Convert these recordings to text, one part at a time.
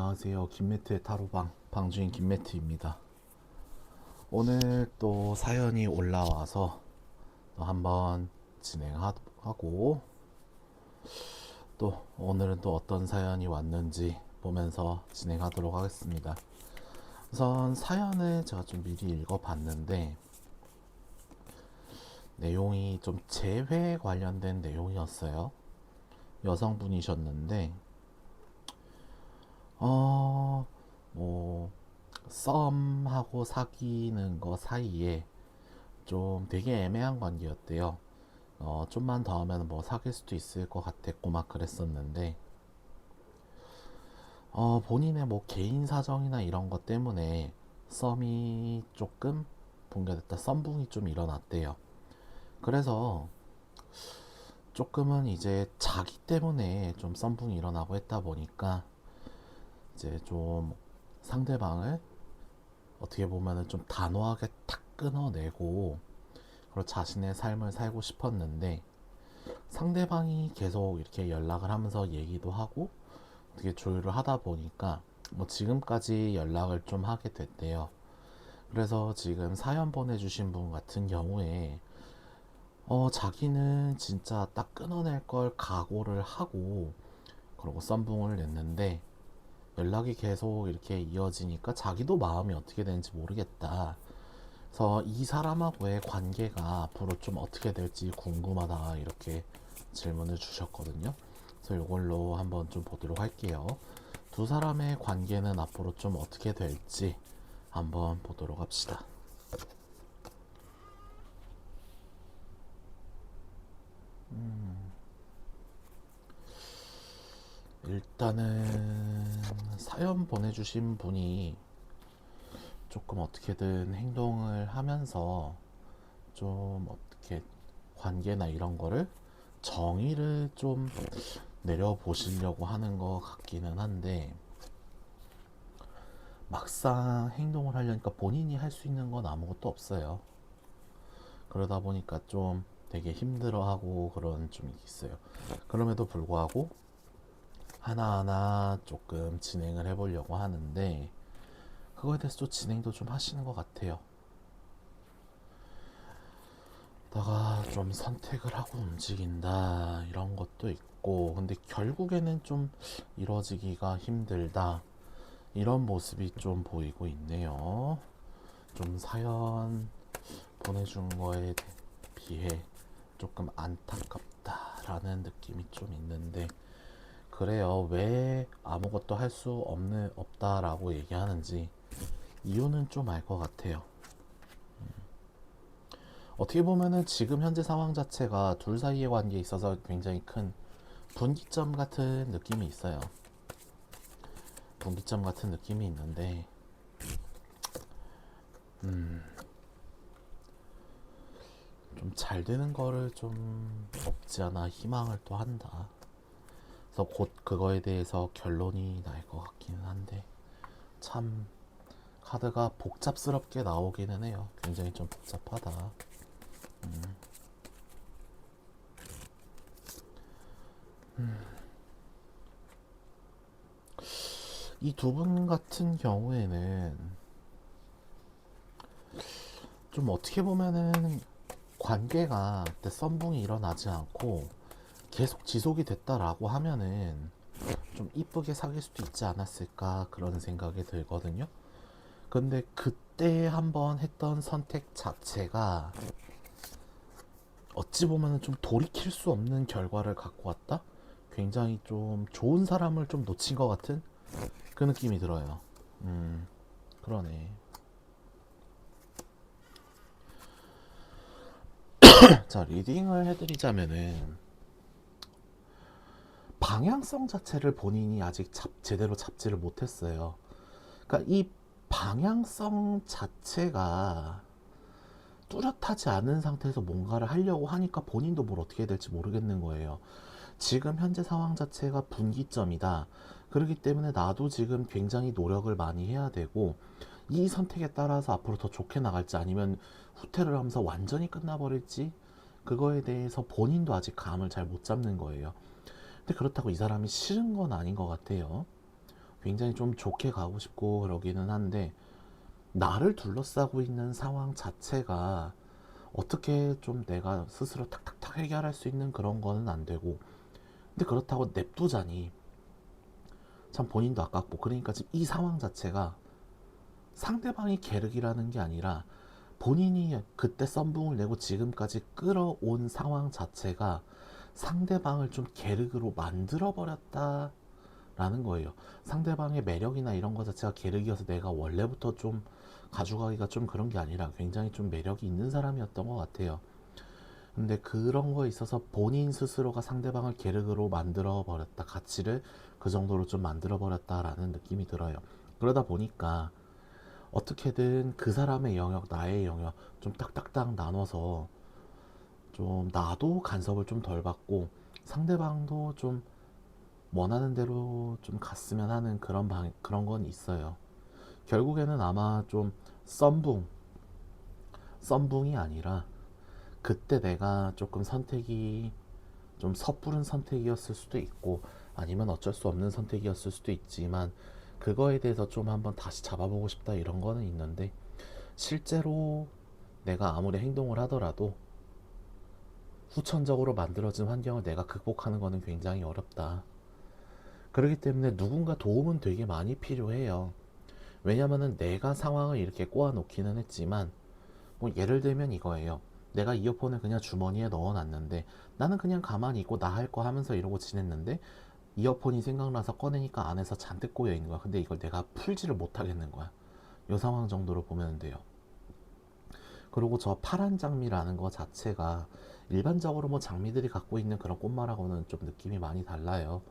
안녕하세요. 김매트의 타로방 방주인 김매트입니다. 오늘 또 사연이 올라와서 또 한번 진행하고 또 오늘은 또 어떤 사연이 왔는지 보면서 진행하도록 하겠습니다. 우선 사연을 제가 좀 미리 읽어봤는데 내용이 좀 재회 관련된 내용이었어요. 여성분이셨는데 어, 뭐, 썸하고 사귀는 거 사이에 좀 되게 애매한 관계였대요. 어, 좀만 더 하면 뭐 사귈 수도 있을 것 같았고 막 그랬었는데, 어, 본인의 뭐 개인 사정이나 이런 것 때문에 썸이 조금 붕괴됐다. 썸붕이 좀 일어났대요. 그래서 조금은 이제 자기 때문에 좀 썸붕이 일어나고 했다 보니까 이제 좀 상대방을 어떻게 보면은 좀 단호하게 탁 끊어내고 그리고 자신의 삶을 살고 싶었는데 상대방이 계속 이렇게 연락을 하면서 얘기도 하고 어떻게 조율을 하다 보니까 뭐 지금까지 연락을 좀 하게 됐대요. 그래서 지금 사연 보내주신 분 같은 경우에 어 자기는 진짜 딱 끊어낼 걸 각오를 하고 그러고 썸붕을 냈는데 연락이 계속 이렇게 이어지니까 자기도 마음이 어떻게 되는지 모르겠다. 그래서 이 사람하고의 관계가 앞으로 좀 어떻게 될지 궁금하다 이렇게 질문을 주셨거든요. 그래서 이걸로 한번 좀 보도록 할게요. 두 사람의 관계는 앞으로 좀 어떻게 될지 한번 보도록 합시다. 일단은 사연 보내주신 분이 조금 어떻게든 행동을 하면서 좀 어떻게 관계나 이런 거를 정의를 좀 내려보시려고 하는 것 같기는 한데 막상 행동을 하려니까 본인이 할 수 있는 건 아무것도 없어요. 그러다 보니까 좀 되게 힘들어하고 그런 좀 있어요. 그럼에도 불구하고 하나하나 조금 진행을 해보려고 하는데 그거에 대해서 또 진행도 좀 하시는 것 같아요. 다가 좀 선택을 하고 움직인다 이런 것도 있고 근데 결국에는 좀 이루어지기가 힘들다 이런 모습이 좀 보이고 있네요. 좀 사연 보내준 거에 비해 조금 안타깝다라는 느낌이 좀 있는데 그래요. 왜 아무것도 할 수 없는 없다라고 얘기하는지 이유는 좀 알 것 같아요. 음. 어떻게 보면은 지금 현재 상황 자체가 둘 사이의 관계에 있어서 굉장히 큰 분기점 같은 느낌이 있어요. 분기점 같은 느낌이 있는데, 음, 좀 잘 되는 거를 좀 없지 않아 희망을 또 한다. 그래서 곧 그거에 대해서 결론이 날 것 같기는 한데 참 카드가 복잡스럽게 나오기는 해요. 굉장히 좀 복잡하다. 음. 이두 분 같은 경우에는 좀 어떻게 보면은 관계가 썸붕이 일어나지 않고 계속 지속이 됐다라고 하면은 좀 이쁘게 사귈 수도 있지 않았을까 그런 생각이 들거든요. 근데 그때 한번 했던 선택 자체가 어찌 보면은 좀 돌이킬 수 없는 결과를 갖고 왔다? 굉장히 좀 좋은 사람을 좀 놓친 것 같은 그 느낌이 들어요. 음, 그러네. 자, 리딩을 해드리자면은 방향성 자체를 본인이 아직 잡, 제대로 잡지를 못했어요. 그러니까 이 방향성 자체가 뚜렷하지 않은 상태에서 뭔가를 하려고 하니까 본인도 뭘 어떻게 해야 될지 모르겠는 거예요. 지금 현재 상황 자체가 분기점이다. 그렇기 때문에 나도 지금 굉장히 노력을 많이 해야 되고 이 선택에 따라서 앞으로 더 좋게 나갈지 아니면 후퇴를 하면서 완전히 끝나버릴지 그거에 대해서 본인도 아직 감을 잘 못 잡는 거예요. 근데 그렇다고 이 사람이 싫은 건 아닌 것 같아요. 굉장히 좀 좋게 가고 싶고 그러기는 한데 나를 둘러싸고 있는 상황 자체가 어떻게 좀 내가 스스로 탁탁탁 해결할 수 있는 그런 거는 안 되고 근데 그렇다고 냅두자니 참 본인도 아깝고 그러니까 지금 이 상황 자체가 상대방이 계륵이라는 게 아니라 본인이 그때 썸붕을 내고 지금까지 끌어온 상황 자체가 상대방을 좀 계륵으로 만들어 버렸다 라는 거예요. 상대방의 매력이나 이런 거 자체가 계륵이어서 내가 원래부터 좀 가져가기가 좀 그런 게 아니라 굉장히 좀 매력이 있는 사람이었던 것 같아요. 근데 그런 거에 있어서 본인 스스로가 상대방을 계륵으로 만들어 버렸다. 가치를 그 정도로 좀 만들어 버렸다라는 느낌이 들어요. 그러다 보니까 어떻게든 그 사람의 영역, 나의 영역 좀 딱딱딱 나눠서 좀 나도 간섭을 좀 덜 받고 상대방도 좀 원하는 대로 좀 갔으면 하는 그런 방, 그런 건 있어요. 결국에는 아마 좀 썸붕, 썸붕이 아니라 그때 내가 조금 선택이 좀 섣부른 선택이었을 수도 있고 아니면 어쩔 수 없는 선택이었을 수도 있지만 그거에 대해서 좀 한번 다시 잡아보고 싶다 이런 거는 있는데 실제로 내가 아무리 행동을 하더라도 후천적으로 만들어진 환경을 내가 극복하는 거는 굉장히 어렵다. 그렇기 때문에 누군가 도움은 되게 많이 필요해요. 왜냐면은 내가 상황을 이렇게 꼬아놓기는 했지만 뭐 예를 들면 이거예요. 내가 이어폰을 그냥 주머니에 넣어놨는데 나는 그냥 가만히 있고 나 할 거 하면서 이러고 지냈는데 이어폰이 생각나서 꺼내니까 안에서 잔뜩 꼬여 있는 거야. 근데 이걸 내가 풀지를 못하겠는 거야. 이 상황 정도로 보면 돼요. 그리고 저 파란 장미라는 거 자체가 일반적으로 뭐 장미들이 갖고 있는 그런 꽃말하고는 좀 느낌이 많이 달라요.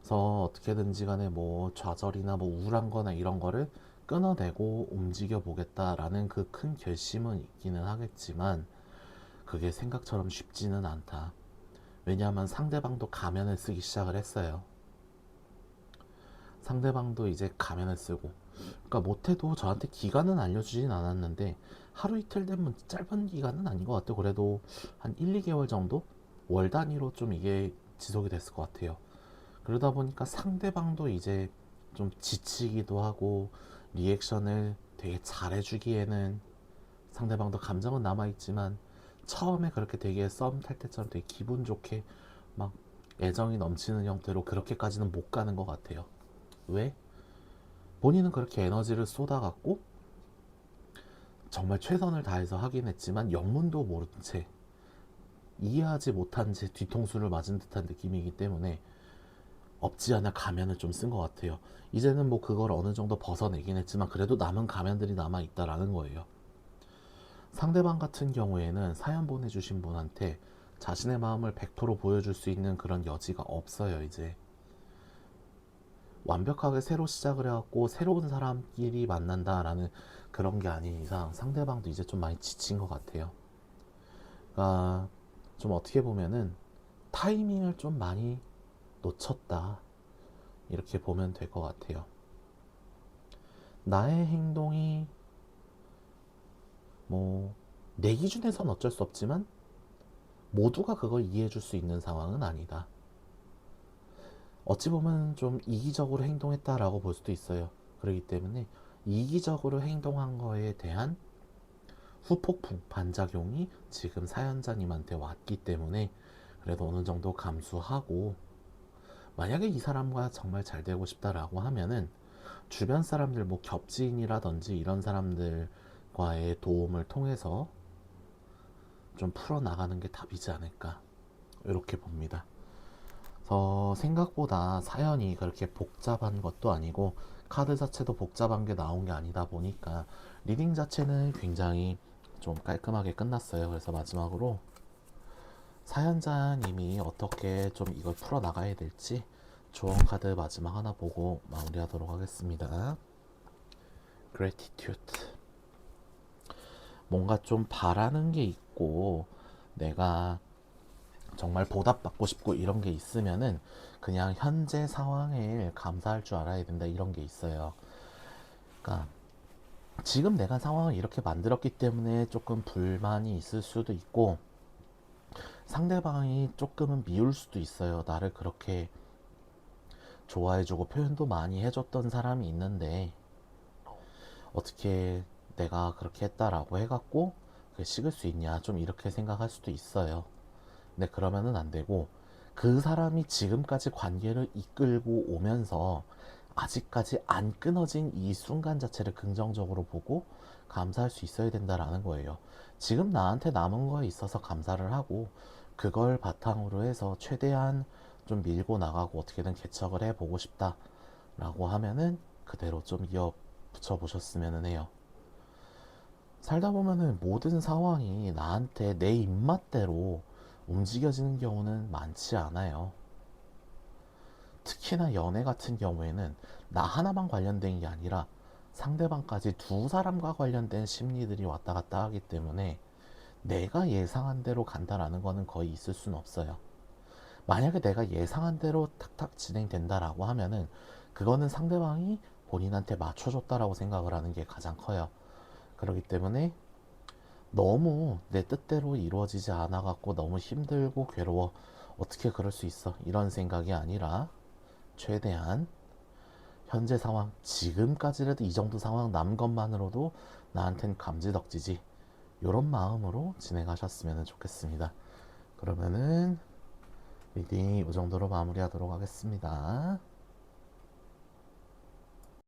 그래서 어떻게든지 간에 뭐 좌절이나 뭐 우울한 거나 이런 거를 끊어내고 움직여 보겠다라는 그 큰 결심은 있기는 하겠지만 그게 생각처럼 쉽지는 않다. 왜냐하면 상대방도 가면을 쓰기 시작을 했어요. 상대방도 이제 가면을 쓰고. 그러니까 못해도 저한테 기간은 알려주진 않았는데 하루 이틀 되면 짧은 기간은 아닌 것 같아요. 그래도 한 1, 2개월 정도? 월 단위로 좀 이게 지속이 됐을 것 같아요. 그러다 보니까 상대방도 이제 좀 지치기도 하고 리액션을 되게 잘해주기에는 상대방도 감정은 남아있지만 처음에 그렇게 되게 썸 탈 때처럼 되게 기분 좋게 막 애정이 넘치는 형태로 그렇게까지는 못 가는 것 같아요. 왜? 본인은 그렇게 에너지를 쏟아갖고 정말 최선을 다해서 하긴 했지만 영문도 모른 채 이해하지 못한 채 뒤통수를 맞은 듯한 느낌이기 때문에 없지 않아 가면을 좀 쓴 것 같아요. 이제는 뭐 그걸 어느 정도 벗어내긴 했지만 그래도 남은 가면들이 남아 있다라는 거예요. 상대방 같은 경우에는 사연 보내주신 분한테 자신의 마음을 100% 보여줄 수 있는 그런 여지가 없어요, 이제. 완벽하게 새로 시작을 해갖고 새로운 사람끼리 만난다라는 그런 게 아닌 이상 상대방도 이제 좀 많이 지친 것 같아요. 그러니까 좀 어떻게 보면은 타이밍을 좀 많이 놓쳤다. 이렇게 보면 될 것 같아요. 나의 행동이 뭐 내 기준에선 어쩔 수 없지만 모두가 그걸 이해해 줄 수 있는 상황은 아니다. 어찌 보면 좀 이기적으로 행동했다라고 볼 수도 있어요. 그렇기 때문에 이기적으로 행동한 거에 대한 후폭풍, 반작용이 지금 사연자님한테 왔기 때문에 그래도 어느 정도 감수하고 만약에 이 사람과 정말 잘 되고 싶다라고 하면은 주변 사람들 뭐 겹지인이라든지 이런 사람들과의 도움을 통해서 좀 풀어나가는 게 답이지 않을까 이렇게 봅니다. 그래서 생각보다 사연이 그렇게 복잡한 것도 아니고 카드 자체도 복잡한 게 나온 게 아니다 보니까 리딩 자체는 굉장히 좀 깔끔하게 끝났어요. 그래서 마지막으로 사연자님이 어떻게 좀 이걸 풀어 나가야 될지 조언 카드 마지막 하나 보고 마무리하도록 하겠습니다. gratitude. 뭔가 좀 바라는 게 있고 내가 정말 보답받고 싶고 이런 게 있으면은 그냥 현재 상황에 감사할 줄 알아야 된다 이런 게 있어요. 그러니까 지금 내가 상황을 이렇게 만들었기 때문에 조금 불만이 있을 수도 있고 상대방이 조금은 미울 수도 있어요. 나를 그렇게 좋아해주고 표현도 많이 해줬던 사람이 있는데 어, 어떻게 내가 그렇게 했다라고 해갖고 그게 식을 수 있냐 좀 이렇게 생각할 수도 있어요. 근데 그러면은 안 되고 그 사람이 지금까지 관계를 이끌고 오면서 아직까지 안 끊어진 이 순간 자체를 긍정적으로 보고 감사할 수 있어야 된다라는 거예요. 지금 나한테 남은 거에 있어서 감사를 하고 그걸 바탕으로 해서 최대한 좀 밀고 나가고 어떻게든 개척을 해보고 싶다라고 하면은 그대로 좀 이어 붙여 보셨으면 해요. 살다 보면은 모든 상황이 나한테 내 입맛대로 움직여지는 경우는 많지 않아요. 특히나 연애 같은 경우에는 나 하나만 관련된 게 아니라 상대방까지 두 사람과 관련된 심리들이 왔다 갔다 하기 때문에 내가 예상한 대로 간다라는 거는 거의 있을 수는 없어요. 만약에 내가 예상한 대로 탁탁 진행된다라고 하면은 그거는 상대방이 본인한테 맞춰줬다라고 생각을 하는 게 가장 커요. 그렇기 때문에 너무 내 뜻대로 이루어지지 않아 갖고 너무 힘들고 괴로워. 어떻게 그럴 수 있어? 이런 생각이 아니라 최대한 현재 상황, 지금까지라도 이 정도 상황 남 것만으로도 나한텐 감지덕지지. 이런 마음으로 진행하셨으면 좋겠습니다. 그러면은 리딩 이 정도로 마무리하도록 하겠습니다.